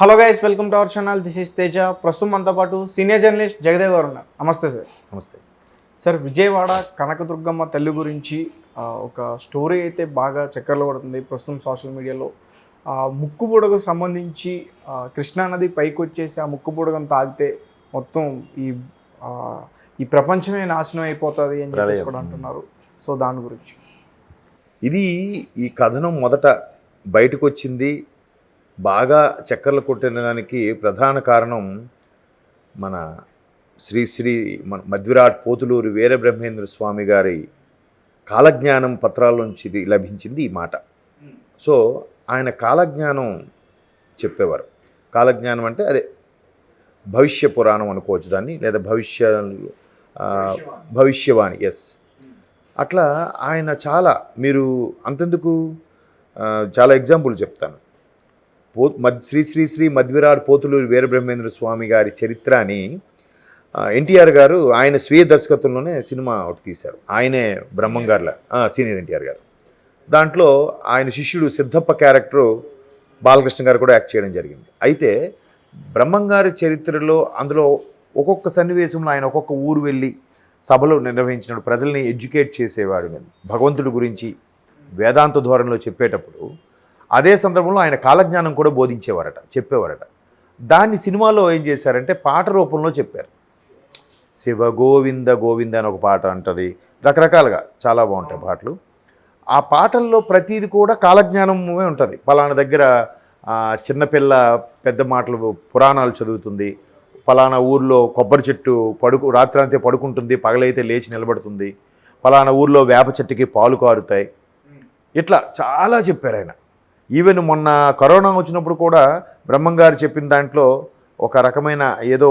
Hello guys welcome to our channel. This is Teja. ప్రస్తుతం మనతో పాటు సీనియర్ జర్నలిస్ట్ జగదేవ్ గారు ఉన్నారు. నమస్తే సార్. నమస్తే. సార్ విజయవాడ కనకదుర్గమ్మ తల్లి గురించి ఒక స్టోరీ అయితే బాగా చక్కర్లు పడుతుంది ప్రస్తుతం సోషల్ మీడియాలో. ఆ, ముక్కు బుడగకు సంబంధించి కృష్ణానది పైకి వచ్చేసి ఆ ముక్కు బుడగను తాగితే మొత్తం ఈ ఈ ప్రపంచమే నాశనం అయిపోతుంది అని చెప్పేసి. కూడా అంటున్నారు. సో దాని గురించి. ఇది ఈ కథనం మొదట బయటకు వచ్చింది బాగా చక్కర్లు కొట్టడానికి ప్రధాన కారణం మన శ్రీ శ్రీ మన మధ్విరాట్ పోతులూరు వీరబ్రహ్మేంద్ర స్వామి గారి కాలజ్ఞానం పత్రాల్లోంచి ఇది లభించింది ఈ మాట. సో ఆయన కాలజ్ఞానం చెప్పేవారు. కాలజ్ఞానం అంటే అదే భవిష్య పురాణం అనుకోవచ్చు దాన్ని లేదా భవిష్య భవిష్యవాణి ఎస్ అట్లా ఆయన చాలా మీరు అంతెందుకు? చాలా ఎగ్జాంపుల్ చెప్తాను. పో మద్ శ్రీ శ్రీ శ్రీ మధ్విరాట్ పోతులూరు వీరబ్రహ్మేంద్ర స్వామి గారి చరిత్ర అని ఎన్టీఆర్ గారు ఆయన స్వీయ దర్శకత్వంలోనే సినిమా ఒకటి తీశారు. ఆయనే బ్రహ్మం గారుల సీనియర్ ఎన్టీఆర్ గారు. దాంట్లో ఆయన శిష్యుడు సిద్ధప్ప క్యారెక్టరు బాలకృష్ణ గారు కూడా యాక్ట్ చేయడం జరిగింది. అయితే బ్రహ్మం గారి చరిత్రలో అందులో ఒక్కొక్క సన్నివేశంలో ఆయన ఒక్కొక్క ఊరు వెళ్ళి సభలు నిర్వహించినప్పుడు ప్రజల్ని ఎడ్యుకేట్ చేసేవాడు మీద భగవంతుడి గురించి వేదాంత ధోరణిలో చెప్పేటప్పుడు అదే సందర్భంలో ఆయన కాలజ్ఞానం కూడా బోధించేవారట చెప్పేవారట. దాన్ని సినిమాలో ఏం చేశారంటే పాట రూపంలో చెప్పారు. శివ గోవింద గోవింద అని ఒక పాట అంటుంది. రకరకాలుగా చాలా బాగుంటాయి పాటలు. ఆ పాటల్లో ప్రతీది కూడా కాలజ్ఞానమే ఉంటుంది. పలానా దగ్గర చిన్నపిల్ల పెద్ద మాటలు పురాణాలు చదువుతుంది. పలానా ఊర్లో కొబ్బరి చెట్టు పడుకు రాత్రంతే పడుకుంటుంది పగలైతే లేచి నిలబడుతుంది. పలానా ఊర్లో వేప చెట్టుకి పాలు కారుతాయి. ఇట్లా చాలా చెప్పారు ఆయన. ఈవెన్ మొన్న కరోనా వచ్చినప్పుడు కూడా బ్రహ్మంగారు చెప్పిన దాంట్లో ఒక రకమైన ఏదో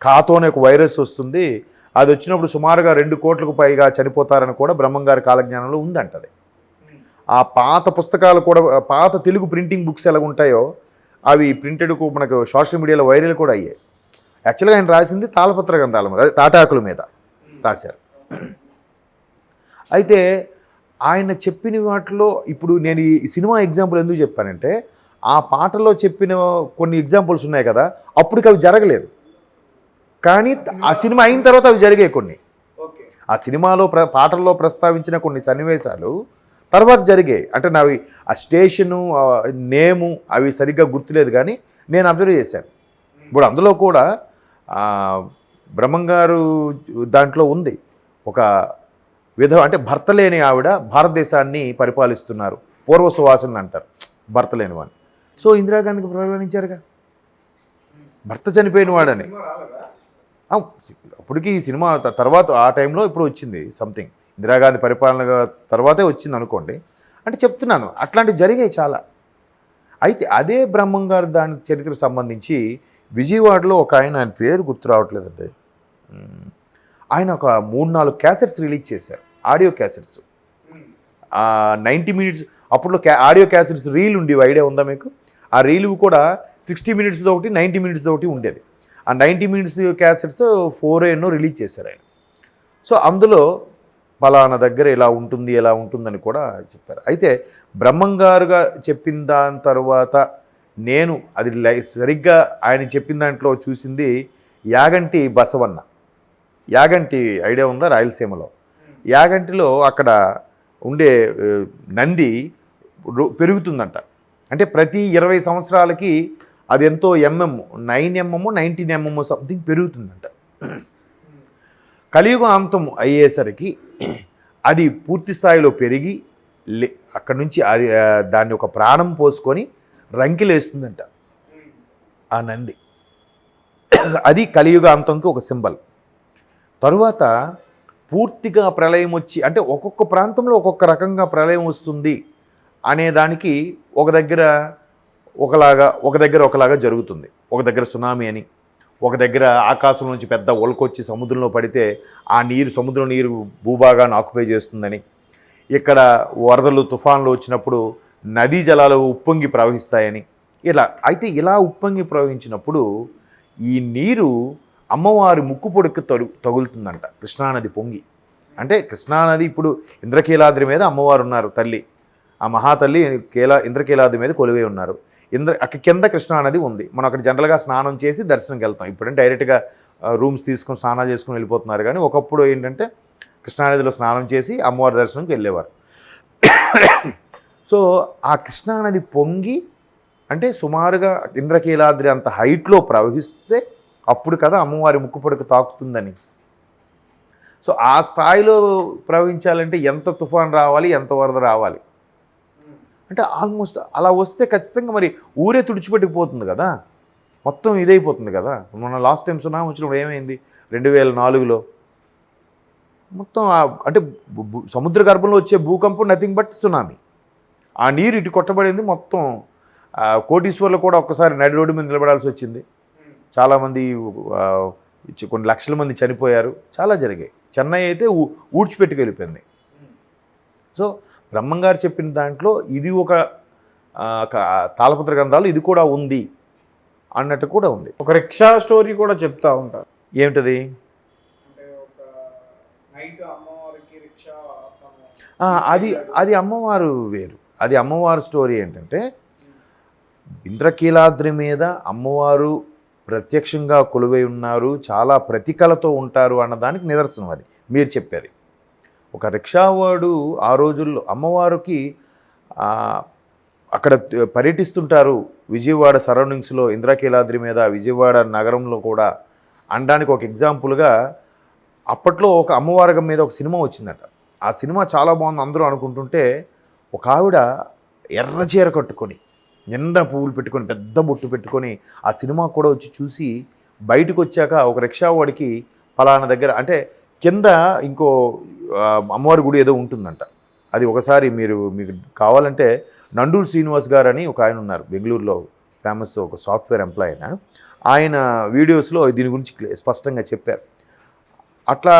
కాతోనే ఒక వైరస్ వస్తుంది. అది వచ్చినప్పుడు సుమారుగా రెండు కోట్లకు పైగా చనిపోతారని కూడా బ్రహ్మంగారి కాలజ్ఞానంలో ఉందంటది. ఆ పాత పుస్తకాలు కూడా పాత తెలుగు ప్రింటింగ్ బుక్స్ ఎలా ఉంటాయో అవి ప్రింటెడ్కు మనకు సోషల్ మీడియాలో వైరల్ కూడా అయ్యాయి. యాక్చువల్గా ఆయన రాసింది తాళపత్ర గ్రంథాల మీద తాటాకుల మీద రాశారు. అయితే ఆయన చెప్పిన వాటిలో ఇప్పుడు నేను ఈ సినిమా ఎగ్జాంపుల్ ఎందుకు చెప్పానంటే ఆ పాటలో చెప్పిన కొన్ని ఎగ్జాంపుల్స్ ఉన్నాయి కదా అప్పటికి అవి జరగలేదు. కానీ ఆ సినిమా అయిన తర్వాత అవి జరిగాయి కొన్ని. ఆ సినిమాలో ప్ర పాటల్లో ప్రస్తావించిన కొన్ని సన్నివేశాలు తర్వాత జరిగాయి. అంటే నావి ఆ స్టేషను నేము అవి సరిగ్గా గుర్తులేదు కానీ నేను అబ్జర్వ్ చేశాను. ఇప్పుడు అందులో కూడా బ్రహ్మంగారు దాంట్లో ఉంది. ఒక విధ అంటే భర్త లేని ఆవిడ భారతదేశాన్ని పరిపాలిస్తున్నారు. పూర్వ సువాసనలు అంటారు. భర్త లేని వాడిని సో ఇందిరాగాంధీకి ప్రకటించారుగా? భర్త చనిపోయిన వాడని. అప్పటికి ఈ సినిమా తర్వాత ఆ టైంలో ఇప్పుడు వచ్చింది సంథింగ్ ఇందిరాగాంధీ పరిపాలన తర్వాతే వచ్చింది అనుకోండి. అంటే చెప్తున్నాను అట్లాంటివి జరిగాయి చాలా. అయితే అదే బ్రహ్మం గారు దాని చరిత్రకు సంబంధించి విజయవాడలో ఒక ఆయన ఆయన పేరు గుర్తు రావట్లేదండి. ఆయన ఒక మూడు నాలుగు క్యాసెట్స్ రిలీజ్ చేశారు. Audio cassettes. నైంటీ మినిట్స్ అప్పట్లో క్యా ఆడియో క్యాసెట్స్ రీల్ ఉండేవి ఐడియా ఉందా మీకు? ఆ రీల్ కూడా సిక్స్టీ మినిట్స్ది ఒకటి నైంటీ మినిట్స్ది ఒకటి ఉండేది. ఆ నైంటీ మినిట్స్ క్యాసెట్స్ ఫోర్ ఎన్నో రిలీజ్ చేశారు ఆయన. సో అందులో పలానా దగ్గర ఇలా ఉంటుంది ఎలా ఉంటుందని కూడా చెప్పారు. అయితే బ్రహ్మంగారుగా చెప్పిన దాని తర్వాత నేను అది సరిగ్గా ఆయన చెప్పిన దాంట్లో చూసింది యాగంటి బసవన్న. యాగంటి ఐడియా ఉందా రాయలసీమలో? యాగంటిలో అక్కడ ఉండే నంది పెరుగుతుందంట. అంటే ప్రతి ఇరవై సంవత్సరాలకి అది ఎంతో MM nine MM nineteen MM something పెరుగుతుందంట. కలియుగ అంతం అయ్యేసరికి అది పూర్తి స్థాయిలో పెరిగి లే అక్కడి నుంచి అది దాన్ని ఒక ప్రాణం పోసుకొని రంకిలేస్తుందంట ఆ నంది. అది కలియుగ అంతంకి ఒక సింబల్. తరువాత పూర్తిగా ప్రళయం వచ్చి అంటే ఒక్కొక్క ప్రాంతంలో ఒక్కొక్క రకంగా ప్రళయం వస్తుంది అనే దానికి ఒక దగ్గర ఒకలాగా ఒక దగ్గర ఒకలాగా జరుగుతుంది. ఒక దగ్గర సునామీ అని ఒక దగ్గర ఆకాశం నుంచి పెద్ద ఒలకొచ్చి సముద్రంలో పడితే ఆ నీరు సముద్రం నీరు భూభాగాన్ని ఆక్యుపై చేస్తుందని. ఇక్కడ వరదలు తుఫాన్లు వచ్చినప్పుడు నదీ జలాలు ఉప్పొంగి ప్రవహిస్తాయని. ఇలా అయితే ఇలా ఉప్పొంగి ప్రవహించినప్పుడు ఈ నీరు అమ్మవారి ముక్కు పొడికి తగు తగులుతుందంట. కృష్ణానది పొంగి. అంటే కృష్ణానది ఇప్పుడు ఇంద్రకీలాద్రి మీద అమ్మవారు ఉన్నారు తల్లి. ఆ మహాతల్లి కేలా ఇంద్రకీలాద్రి మీద కొలువై ఉన్నారు. ఇంద్ర అక్కడ కింద కృష్ణానది ఉంది. మనం అక్కడ జనరల్గా స్నానం చేసి దర్శనంకి వెళ్తాం ఇప్పుడంటే డైరెక్ట్గా రూమ్స్ తీసుకొని స్నానాలు చేసుకుని వెళ్ళిపోతున్నారు. కానీ ఒకప్పుడు ఏంటంటే కృష్ణానదిలో స్నానం చేసి అమ్మవారి దర్శనంకి వెళ్ళేవారు. సో ఆ కృష్ణానది పొంగి అంటే సుమారుగా ఇంద్రకీలాద్రి అంత హైట్లో ప్రవహిస్తే అప్పుడు కదా అమ్మవారి ముక్కు పొడకు తాకుతుందని. సో ఆ స్థాయిలో ప్రవహించాలంటే ఎంత తుఫాన్ రావాలి ఎంత వరద రావాలి? అంటే ఆల్మోస్ట్ అలా వస్తే ఖచ్చితంగా మరి ఊరే తుడిచిపెట్టుకుపోతుంది కదా. మొత్తం ఇదైపోతుంది కదా. మన లాస్ట్ టైం సునామీ వచ్చినప్పుడు ఏమైంది? రెండు వేల నాలుగులో. మొత్తం అంటే సముద్ర గర్భంలో వచ్చే భూకంపం నథింగ్ బట్ సునామీ. ఆ నీరు ఇటు కొట్టబడింది మొత్తం కోటీశ్వర్లు కూడా ఒక్కసారి నడి రోడ్డు మీద నిలబడాల్సి వచ్చింది. చాలామంది కొన్ని లక్షల మంది చనిపోయారు. చాలా జరిగాయి. చెన్నై అయితే ఊ- ఊడ్చిపెట్టుకు వెళ్ళిపోయింది. సో బ్రహ్మంగారు చెప్పిన దాంట్లో ఇది ఒక తాళపత్ర గ్రంథాలు ఇది కూడా ఉంది అన్నట్టు కూడా ఉంది. ఒక రిక్షా స్టోరీ కూడా చెప్తా ఉంటారు ఏమిటది? అంటే ఒక నైట్ అమ్మవారికి రిక్షా ఆ, అది అది అమ్మవారు వేరు. అది అమ్మవారు స్టోరీ ఏంటంటే ఇంద్రకీలాద్రి మీద అమ్మవారు ప్రత్యక్షంగా కొలువై ఉన్నారు చాలా ప్రతికలతో ఉంటారు అన్నదానికి నిదర్శనం అది. మీరు చెప్పేది. ఒక రిక్షావాడు ఆ రోజుల్లో అమ్మవారికి అక్కడ పర్యటిస్తుంటారు విజయవాడ సరౌండింగ్స్లో ఇంద్రకీలాద్రి మీద విజయవాడ నగరంలో కూడా. అనడానికి ఒక ఎగ్జాంపుల్గా అప్పట్లో ఒక అమ్మవారి మీద ఒక సినిమా వచ్చిందట. ఆ సినిమా చాలా బాగుంది అందరూ అనుకుంటుంటే ఒక ఆవిడ ఎర్ర చీర కట్టుకొని నిండా పువ్వులు పెట్టుకొని పెద్ద బొట్టు పెట్టుకొని ఆ సినిమా కూడా వచ్చి చూసి బయటకు వచ్చాక ఒక రిక్షా వాడికి ఫలానా దగ్గర అంటే కింద ఇంకో అమ్మవారి గుడి ఏదో ఉంటుందంట. అది ఒకసారి మీరు మీకు కావాలంటే నండూరు శ్రీనివాస్ గారు అని ఒక ఆయన ఉన్నారు. బెంగళూరులో ఫేమస్ ఒక సాఫ్ట్వేర్ ఎంప్లాయ్ ఆయన. ఆయన వీడియోస్లో దీని గురించి స్పష్టంగా చెప్పారు. అట్లా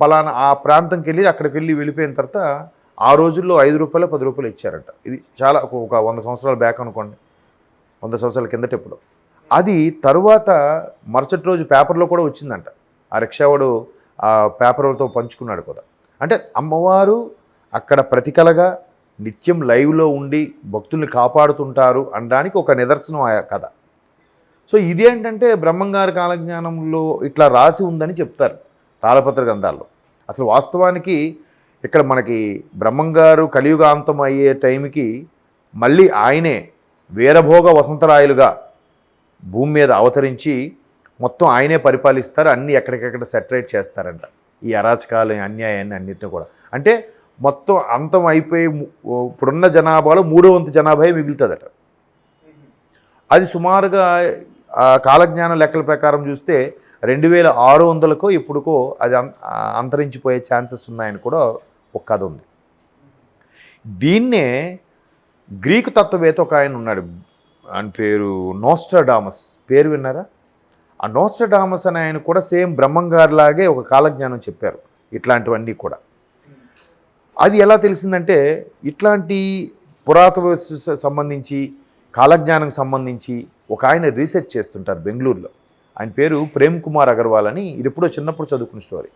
పలానా ఆ ప్రాంతంకి వెళ్ళి అక్కడికి వెళ్ళి వెళ్ళిపోయిన తర్వాత ఆ రోజుల్లో ఐదు రూపాయలు పది రూపాయలు ఇచ్చారట. ఇది చాలా ఒక- వంద సంవత్సరాల బ్యాక్ అనుకోండి. వంద సంవత్సరాల కిందట ఎప్పుడు. అది తరువాత మరుసటి రోజు పేపర్లో కూడా వచ్చిందంట. ఆ రిక్షావాడు ఆ పేపర్లతో పంచుకున్నాడు కూడా. అంటే అమ్మవారు అక్కడ ప్రతికలగా నిత్యం లైవ్లో ఉండి భక్తుల్ని కాపాడుతుంటారు అనడానికి ఒక నిదర్శనం ఆ కథ. సో ఇదేంటంటే బ్రహ్మంగారి కాలజ్ఞానంలో ఇట్లా రాసి ఉందని చెప్తారు తాళపత్ర గ్రంథాల్లో. అసలు వాస్తవానికి ఇక్కడ మనకి బ్రహ్మంగారు కలియుగాంతం అయ్యే టైంకి మళ్ళీ ఆయనే వీరభోగ వసంతరాయలుగా భూమి మీద అవతరించి మొత్తం ఆయనే పరిపాలిస్తారు అన్నీ ఎక్కడికెక్కడ సెటరేట్ చేస్తారంట. ఈ అరాచకాలు అన్యాయాన్ని అన్నిటిని కూడా. అంటే మొత్తం అంతం అయిపోయి ము- ఇప్పుడున్న జనాభాలో మూడో వంతు జనాభా మిగులుతుందట. అది సుమారుగా కాలజ్ఞాన లెక్కల ప్రకారం చూస్తే రెండు వేల ఆరు వందలకో ఇప్పుడుకో అది అంతరించిపోయే ఛాన్సెస్ ఉన్నాయని కూడా ఒక కథ ఉంది. దీన్నే గ్రీకు తత్వవేత్త ఒక ఆయన ఉన్నాడు. ఆయన పేరు నోస్ట్రడామస్. పేరు విన్నారా? ఆ నోస్ట్రడామస్ అనే ఆయన కూడా సేమ్ బ్రహ్మంగారిలాగే ఒక కాలజ్ఞానం చెప్పారు. ఇట్లాంటివన్నీ కూడా. అది ఎలా తెలిసిందంటే ఇట్లాంటి పురాతన సంబంధించి కాలజ్ఞానంకి సంబంధించి ఒక ఆయన రీసెర్చ్ చేస్తుంటారు బెంగళూరులో. ఆయన పేరు ప్రేమ్ కుమార్ అగర్వాల్ అని. ఇది ఎప్పుడో చిన్నప్పుడు చదువుకున్న స్టోరీ.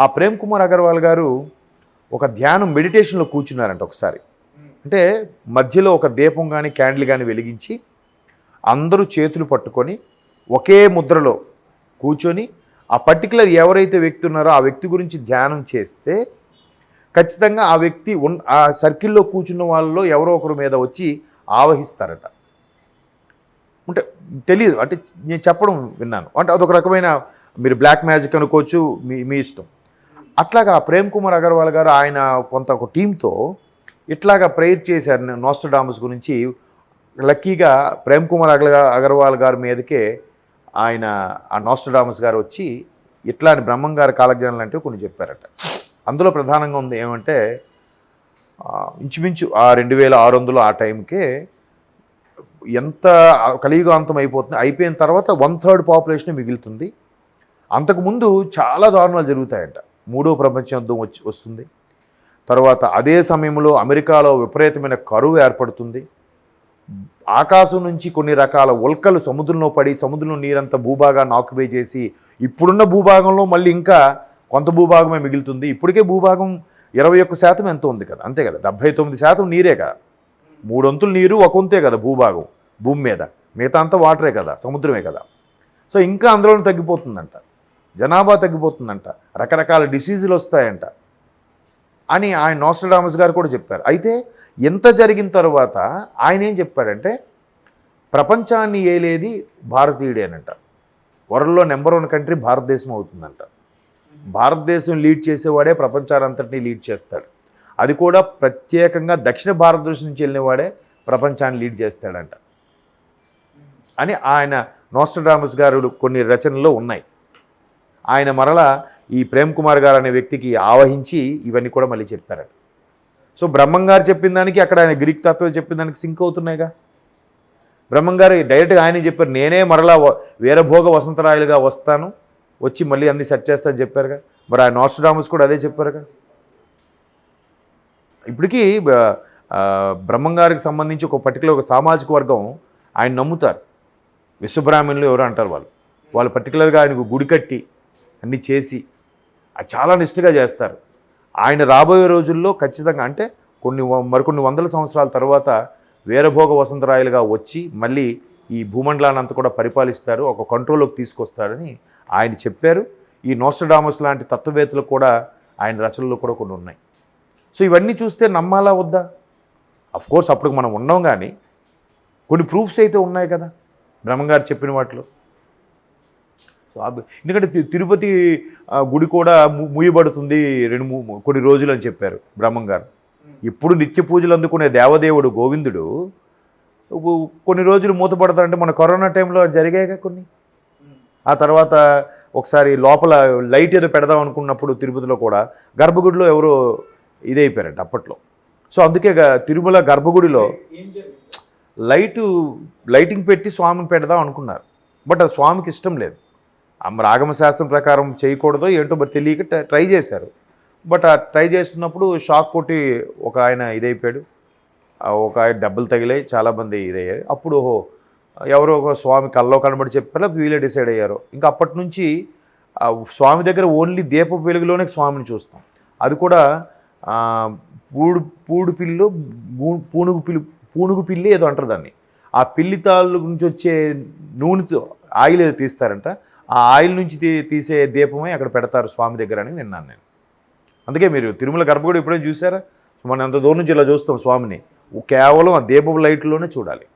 ఆ ప్రేమ్ కుమార్ అగర్వాల్ గారు ఒక ధ్యానం మెడిటేషన్లో కూర్చున్నారంట ఒకసారి. అంటే మధ్యలో ఒక దీపం కానీ క్యాండిల్ కానీ వెలిగించి అందరూ చేతులు పట్టుకొని ఒకే ముద్రలో కూర్చొని ఆ పర్టికులర్ ఎవరైతే వ్యక్తి ఉన్నారో ఆ వ్యక్తి గురించి ధ్యానం చేస్తే ఖచ్చితంగా ఆ వ్యక్తి ఉన్ ఆ సర్కిల్లో కూర్చున్న వాళ్ళలో ఎవరో ఒకరి మీద వచ్చి ఆవహిస్తారట. అంటే తెలియదు అంటే నేను చెప్పడం విన్నాను. అంటే అదొక రకమైన మీరు బ్లాక్ మ్యాజిక్ అనుకోవచ్చు మీ మీ ఇష్టం. అట్లాగా ప్రేమ్ కుమార్ అగర్వాల్ గారు ఆయన కొంత ఒక టీంతో ఇట్లాగా ప్రేయర్ చేశారు నోస్టడామస్ గురించి. లక్కీగా ప్రేమ్ కుమార్ అగల అగర్వాల్ గారి మీదకే ఆయన ఆ నోస్టడామస్ గారు వచ్చి ఇట్లాంటి బ్రహ్మం గారి కాలజ్ఞానాలు అంటే కొన్ని చెప్పారట. అందులో ప్రధానంగా ఉంది ఏమంటే ఇంచుమించు ఆ రెండు వేల ఆరు వందలు ఆ టైంకే ఎంత కలియుగాంతం అయిపోతుంది అయిపోయిన తర్వాత వన్ థర్డ్ పాపులేషన్ మిగులుతుంది. అంతకుముందు చాలా దారుణాలు జరుగుతాయంట. మూడో ప్రపంచ యుద్ధం వచ్చి వస్తుంది. తర్వాత అదే సమయంలో అమెరికాలో విపరీతమైన కరువు ఏర్పడుతుంది. ఆకాశం నుంచి కొన్ని రకాల ఉల్కలు సముద్రంలో పడి సముద్రంలో నీరంతా భూభాగాన్ని ఆక్యుపై చేసి ఇప్పుడున్న భూభాగంలో మళ్ళీ ఇంకా కొంత భూభాగమే మిగులుతుంది. ఇప్పటికే భూభాగం ఇరవై ఒక్క శాతం ఎంత ఉంది కదా అంతే కదా? డెబ్భై తొమ్మిది శాతం నీరే కదా? మూడొంతులు నీరు ఒక వంతే కదా భూభాగం భూమి మీద. మిగతా అంతా వాటరే కదా సముద్రమే కదా? సో ఇంకా అందులోనే తగ్గిపోతుందంట. జనాభా తగ్గిపోతుందంట. రకరకాల డిసీజులు వస్తాయంట. అని ఆయన నోస్టడామస్ గారు కూడా చెప్పారు. అయితే ఎంత జరిగిన తర్వాత ఆయన ఏం చెప్పాడంటే ప్రపంచాన్ని ఏలేది భారతీయుడేనంట వరల్డ్లో నెంబర్ వన్ కంట్రీ భారతదేశం అవుతుందంట. భారతదేశం లీడ్ చేసేవాడే ప్రపంచానంతటినీ లీడ్ చేస్తాడు. అది కూడా ప్రత్యేకంగా దక్షిణ భారతదేశం నుంచి వెళ్ళినవాడే ప్రపంచాన్ని లీడ్ చేస్తాడంట. అని ఆయన నోస్టడామస్ గారు కొన్ని రచనలు ఉన్నాయి. ఆయన మరలా ఈ ప్రేమ్ కుమార్ గారు అనే వ్యక్తికి ఆవహించి ఇవన్నీ కూడా మళ్ళీ చెప్పారట. సో బ్రహ్మంగారు చెప్పిన దానికి అక్కడ ఆయన గ్రీక్ తత్వం చెప్పిన దానికి సింక్ అవుతున్నాయిగా. బ్రహ్మంగారు డైరెక్ట్గా ఆయన చెప్పారు నేనే మరలా వీరభోగ వసంతరాయలుగా వస్తాను వచ్చి మళ్ళీ అన్ని సెట్ చేస్తాను చెప్పారుగా. మరి ఆయన నోస్టడామస్ కూడా అదే చెప్పారుగా. ఇప్పటికీ బ్రహ్మంగారికి సంబంధించి ఒక పర్టికులర్ ఒక సామాజిక వర్గం ఆయన నమ్ముతారు. విశ్వబ్రాహ్మణులు ఎవరు అంటారు వాళ్ళు. వాళ్ళు పర్టికులర్గా ఆయనకు గుడి కట్టి అన్నీ చేసి అది చాలా నిష్ఠగా చేస్తారు. ఆయన రాబోయే రోజుల్లో ఖచ్చితంగా అంటే కొన్ని మరికొన్ని వందల సంవత్సరాల తర్వాత వీరభోగ వసంతరాయలుగా వచ్చి మళ్ళీ ఈ భూమండలాన్ని అంతా కూడా పరిపాలిస్తారు ఒక కంట్రోల్లోకి తీసుకొస్తారని ఆయన చెప్పారు. ఈ నోస్టడామస్ లాంటి తత్వవేత్తలు కూడా ఆయన రచనలు కూడా కొన్ని ఉన్నాయి. సో ఇవన్నీ చూస్తే నమ్మాలా వద్దా? అఫ్ కోర్స్ అప్పుడు మనం ఉన్నాం కానీ కొన్ని ప్రూఫ్స్ అయితే ఉన్నాయి కదా బ్రహ్మంగారు చెప్పిన వాటిలో. ఎందుకంటే తిరుపతి ఆ, గుడి కూడా మూయబడుతుంది రెండు కొన్ని రోజులు అని చెప్పారు బ్రహ్మంగారు ఇప్పుడు నిత్య పూజలు అందుకునే దేవదేవుడు గోవిందుడు కొన్ని రోజులు మూతపడతారంటే మన కరోనా టైంలో జరిగాయిగా కొన్ని? ఆ తర్వాత ఒకసారి లోపల లైట్ ఏదో పెడదాం అనుకున్నప్పుడు తిరుపతిలో కూడా గర్భగుడిలో ఎవరో ఇదైపోయారంట అప్పట్లో. సో అందుకే తిరుమల గర్భగుడిలో లైటు లైటింగ్ పెట్టి స్వామిని పెడదాం అనుకున్నారు. బట్ అది స్వామికి ఇష్టం లేదు. ఆ మరి శాస్త్రం ప్రకారం చేయకూడదో ఏంటో మరి తెలియక ట్రై చేశారు. బట్ ఆ ట్రై చేస్తున్నప్పుడు షాక్ కొట్టి ఒక ఆయన ఇదైపోయాడు. ఒక ఆయన దెబ్బలు తగిలాయి చాలామంది ఇదయ్యారు. అప్పుడు ఓహో ఎవరో ఒక స్వామి కల్లో కనబడి చెప్పారు లేకపోతే వీళ్ళే డిసైడ్ అయ్యారు. ఇంకా అప్పటి నుంచి స్వామి దగ్గర ఓన్లీ దీప వెలుగులోనే స్వామిని చూస్తాం. అది కూడా పూడు పూడు పిల్లు పూనుగు పిల్లి పూనుగు పిల్లి ఏదో అంటారు దాన్ని. ఆ పిల్లి తాళ్ళు నుంచి వచ్చే నూనెతో ఆయిల్ ఏదో తీస్తారంట ఆ ఆయిల్ నుంచి తీ తీసే దీపమే అక్కడ పెడతారు స్వామి దగ్గర అని విన్నాను నేను. అందుకే మీరు తిరుమల గర్భగుడి ఎప్పుడైనా చూసారా? మనం అంత దూరం నుంచి ఇలా చూస్తాం స్వామిని. కేవలం ఆ దీపం లైట్లోనే చూడాలి.